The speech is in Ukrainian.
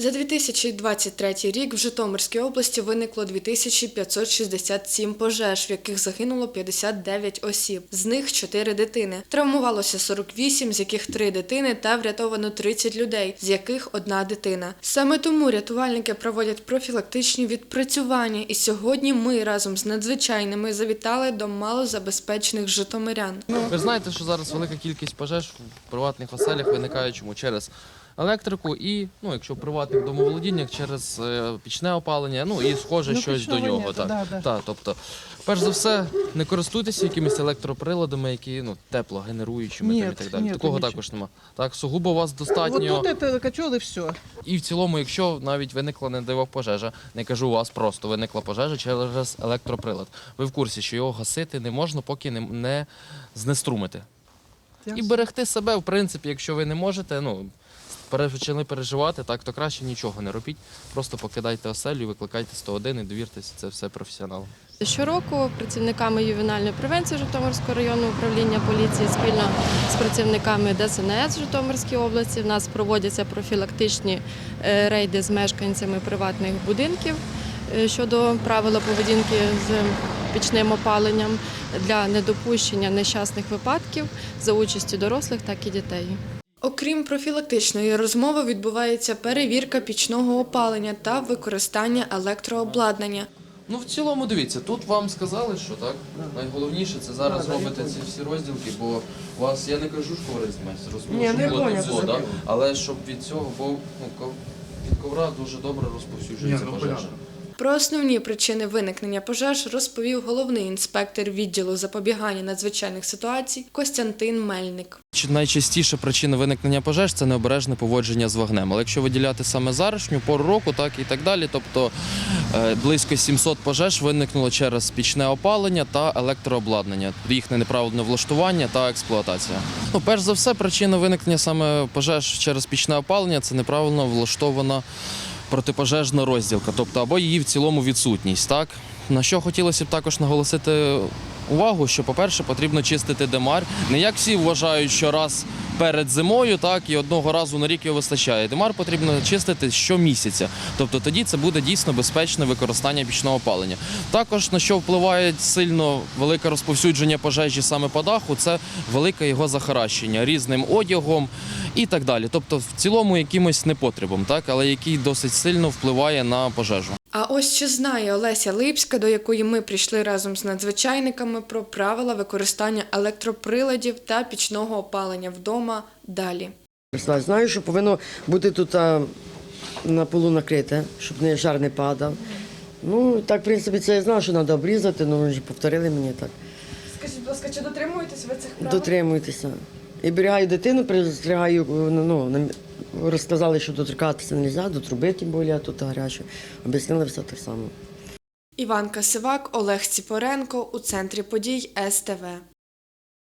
За 2023 рік в Житомирській області виникло 2567 пожеж, в яких загинуло 59 осіб. З них 4 дитини. Травмувалося 48, з яких 3 дитини, та врятовано 30 людей, з яких одна дитина. Саме тому рятувальники проводять профілактичні відпрацювання. І сьогодні ми разом з надзвичайними завітали до малозабезпечених житомирян. Ви знаєте, що зараз велика кількість пожеж в приватних оселях виникає чому через електрику і, ну, якщо в приватних домоволодіннях, через е, пічне опалення, ну і схоже Ну, щось до пічного нього. Так. да, да. Так, тобто, перш за все, не користуйтеся якимись електроприладами, які ну, теплогенеруючими там, і так далі. ні, Такого нічого. також нема. Так, сугубо у вас Вот достатньо. тут это и все. І в цілому, якщо навіть виникла не Бог пожежа, не кажу у вас просто виникла пожежа через електроприлад. Ви в курсі, що його гасити не можна, поки не, не знеструмити. І берегти себе, в принципі, якщо ви не можете, ну почали переживати, так то краще нічого не робіть. Просто покидайте оселю, викликайте 101 і довіртеся, це все професіоналам. Щороку працівниками ювенальної превенції Житомирського районного управління поліції спільно з працівниками ДСНС Житомирської області в нас проводяться профілактичні е, рейди з мешканцями приватних будинків е, щодо правила поведінки з пічним опаленням для недопущення нещасних випадків за участю дорослих, так і дітей. Окрім профілактичної розмови, відбувається перевірка пічного опалення та використання електрообладнання. Ну, в цілому, дивіться, тут вам сказали, що так. Найголовніше це зараз робити ці всі розділки, бо у вас, я не кажу, що не розумію, поняв, да? але щоб від цього, бо ну, від ковра дуже добре розповсюджується пожежа. Про основні причини виникнення пожеж розповів головний інспектор відділу запобігання надзвичайних ситуацій Костянтин Мельник. Найчастіша причина виникнення пожеж це необережне поводження з вогнем. Але якщо виділяти саме зарашню, пору року, так і так далі, тобто е, близько 700 пожеж виникнуло через пічне опалення та електрообладнання, їхнє неправильне влаштування та експлуатація. Ну, перш за все, причина виникнення саме пожеж через пічне опалення це неправильно влаштована протипожежна розділка, тобто або її в цілому відсутність. Так на що хотілося б також наголосити увагу, що, по-перше, потрібно чистити демар. Не як всі вважають, що раз перед зимою, так і одного разу на рік його вистачає. Демар потрібно чистити щомісяця. Тобто тоді це буде дійсно безпечне використання пічного опалення. Також на що впливає сильно велике розповсюдження пожежі саме по даху, це велике його захаращення різним одягом і так далі. Тобто, в цілому якимось непотребом, так, але який досить сильно впливає на пожежу. А ось чи знає Олеся Липська, до якої ми прийшли разом з надзвичайниками про правила використання електроприладів та пічного опалення вдома далі. Знаю, що повинно бути тут а, на полу накрите, щоб не жар не падав. Ну, так, в принципі, це я знав, що треба обрізати, ну вже повторили мені так. Скажіть, будь ласка, чи дотримуєтесь ви цих Дотримуйтеся. І берігаю дитину, пристригаю, ну, розказали, що доторкатися не можна, до труби тим більше, тут гаряче. Об'яснили все так само. Іванка Сивак, Олег Ціпоренко у центрі подій СТВ.